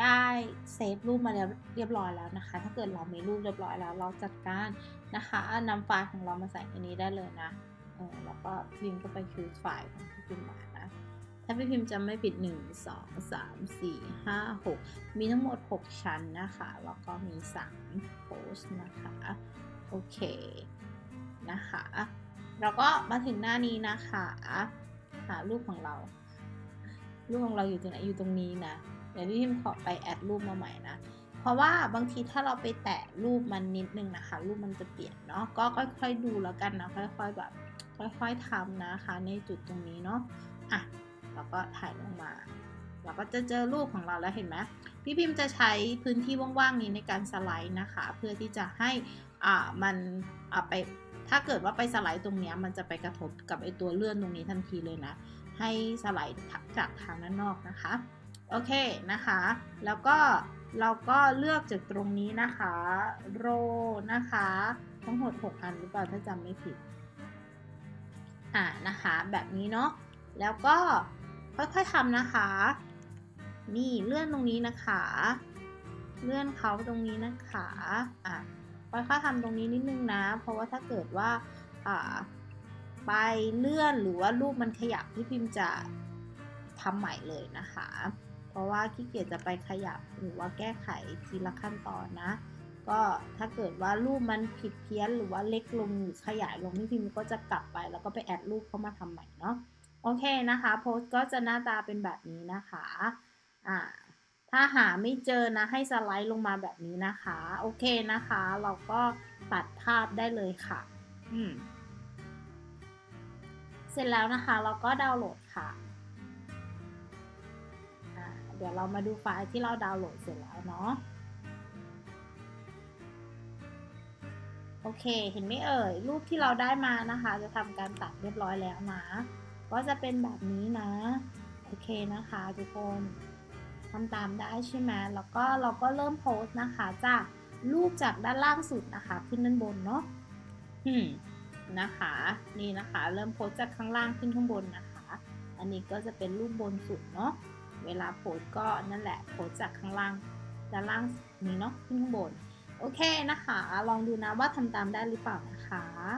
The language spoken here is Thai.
ได้เซฟรูปมาเรียบร้อยแล้วนะคะ ถ้าเกิดเรามีรูปเรียบร้อยแล้ว เราจัดการนะคะนำไฟล์ของเรามาใส่ในนี้ได้เลยนะเออแล้วก็พิมพ์ก็ไป choose ไฟล์ของที่พิมพ์มานะ ถ้าพี่พิมพ์จำไม่ผิด 1 2 3 4 5 6 มีทั้งหมด 6 ชั้นนะคะ แล้วก็มี 3 โพสนะคะ โอเค นะคะแล้วก็มาถึงหน้านี้นะคะ หารูปของเรา รูปของเราอยู่ตรงไหนอยู่ตรงนี้นะเดี๋ยวพี่พิมขอไปแอดรูปมาใหม่นะเพราะว่าบางทีถ้าเราไปแตะรูปมันนิดนึงนะคะ รูปมันจะเปลี่ยนเนาะก็ค่อย ๆ ดูแล้วกันนะค่อยๆแบบค่อยๆทำนะคะ ในจุดตรงนี้เนาะอะเราก็ถ่ายลงมาเราก็จะเจอรูปของเราแล้วเห็นไหมพี่พิมพ์จะใช้พื้นที่ว่างๆนี้ในการสไลด์นะคะ เพื่อที่จะให้อ่ามันอ่าไปถ้าเกิดว่าไปสไลด์ตรงนี้มันจะไปกระทบกับไอตัวเลื่อนตรงนี้ทันทีเลยนะ ให้สไลด์จากทางด้านนอกนะคะ โอเคนะคะ แล้วก็เราก็เลือกจากตรงนี้นะคะโรนะคะ ทั้งหมด 6 อันหรือเปล่าถ้าจำไม่ผิด อ่านะคะ แบบนี้เนาะ แล้วก็ค่อยๆทำนะคะ นี่เลื่อนตรงนี้นะคะ เลื่อนเขาตรงนี้นะคะ อะค่อยๆทำตรงนี้นิดนึงนะ เพราะว่าถ้าเกิดว่า อ่า ไปเลื่อนหรือว่ารูปมันขยับพี่พิมพ์จะทำใหม่เลยนะคะ เพราะว่าขี้เกียจจะไปขยับหรือว่าแก้ไขทีละขั้นตอนนะ ก็ถ้าเกิดว่ารูปมันผิดเพี้ยนหรือว่าเล็กลงหรือขยายลงพี่พิมพ์ก็จะกลับไป แล้วก็ไปแอดรูปเข้ามาทำใหม่เนาะโอเคนะคะโพสก็จะหน้าตาเป็นแบบนี้นะคะอ่าถ้าหาไม่เจอนะให้สไลด์ลงมาแบบนี้นะคะ โอเคนะคะ เราก็ตัดภาพได้เลยค่ะ อืม เสร็จแล้วนะคะเราก็ดาวน์โหลดค่ะ เดี๋ยวเรามาดูไฟล์ที่เราดาวน์โหลดเสร็จแล้วเนาะ โอเค เห็นไหมเอ่ย รูปที่เราได้มานะคะ จะทำการตัดเรียบร้อยแล้วนะ ก็จะเป็นแบบนี้นะ โอเคนะคะทุกคนทำตามได้ใช่ไหมแล้วก็เราก็เริ่มโพสต์นะคะ จากรูปจากด้านล่างสุดนะคะ ขึ้นด้านบนเนาะอืม นะคะ นี่นะคะ เริ่มโพสจากข้างล่างขึ้นข้างบนนะคะ อันนี้ก็จะเป็นรูปบนสุดเนาะเวลาโพสก็นั่นแหละโพสจากข้างล่างด้านล่างนี้เนาะขึ้นข้างบน โอเคนะคะ ลองดูนะว่าทำตามได้หรือเปล่านะคะ